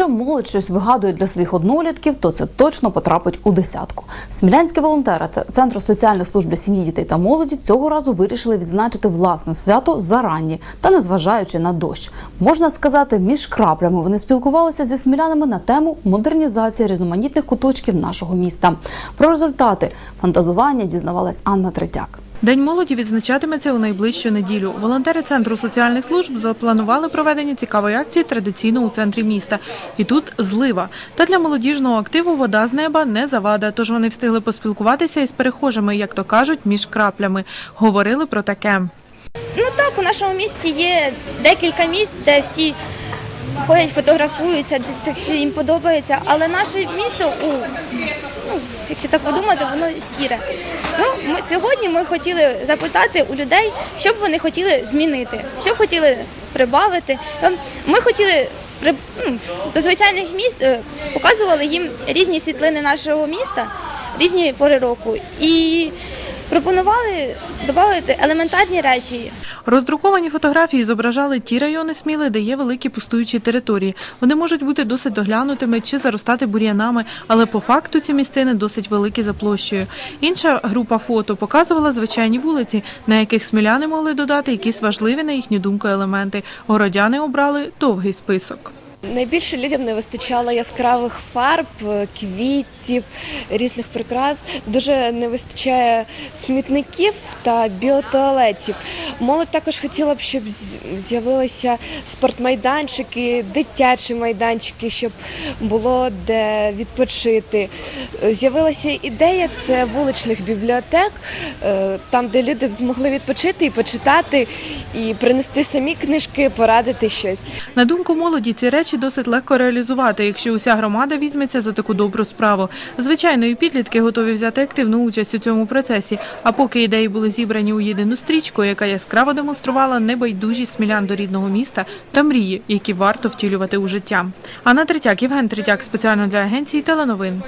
Якщо молодь щось вигадує для своїх однолітків, то це точно потрапить у десятку. Смілянські волонтери та Центру соціальних служб для сім'ї, дітей та молоді цього разу вирішили відзначити власне свято зарані та незважаючи на дощ. Можна сказати, між краплями вони спілкувалися зі смілянами на тему модернізації різноманітних куточків нашого міста. Про результати фантазування дізнавалась Анна Третяк. День молоді відзначатиметься у найближчу неділю. Волонтери центру соціальних служб запланували проведення цікавої акції традиційно у центрі міста. І тут злива. Та для молодіжного активу вода з неба не завада. Тож вони встигли поспілкуватися із перехожими, як то кажуть, між краплями. Говорили про таке. Ну так, у нашому місті є декілька місць, де всі ходять, фотографуються, де всі їм подобається. Але наше місто, у, якщо так подумати, воно сіре. Ну, ми, сьогодні ми хотіли запитати у людей, що б вони хотіли змінити, що б хотіли прибавити. Ем, Ми хотіли при- до звичайних міст е, показували їм різні світлини нашого міста, різні пори року. І пропонували додати елементарні речі, Роздруковані фотографії зображали ті райони Сміли, де є великі пустуючі території. Вони можуть бути досить доглянутими чи заростати бур'янами, але по факту ці місцини досить великі за площею. Інша група фото показувала звичайні вулиці, на яких сміляни могли додати якісь важливі, на їхню думку, елементи. Городяни обрали довгий список. Найбільше людям не вистачало яскравих фарб, е, квітів, різних прикрас. Дуже не вистачає смітників та біотуалетів. Молодь також хотіла б, щоб з'явилися спортмайданчики, дитячі майданчики, щоб було де відпочити. З'явилася ідея це вуличних бібліотек, е, там, де люди б змогли відпочити і почитати, і принести самі книжки, порадити щось. На думку молоді, ці речі досить легко реалізувати, якщо уся громада візьметься за таку добру справу. Звичайно, і підлітки готові взяти активну участь у цьому процесі. А поки ідеї були зібрані у єдину стрічку, яка яскраво демонструвала небайдужість смілян до рідного міста та мрії, які варто втілювати у життя. Анна Третяк, Євген Третяк, спеціально для агенції теленовин.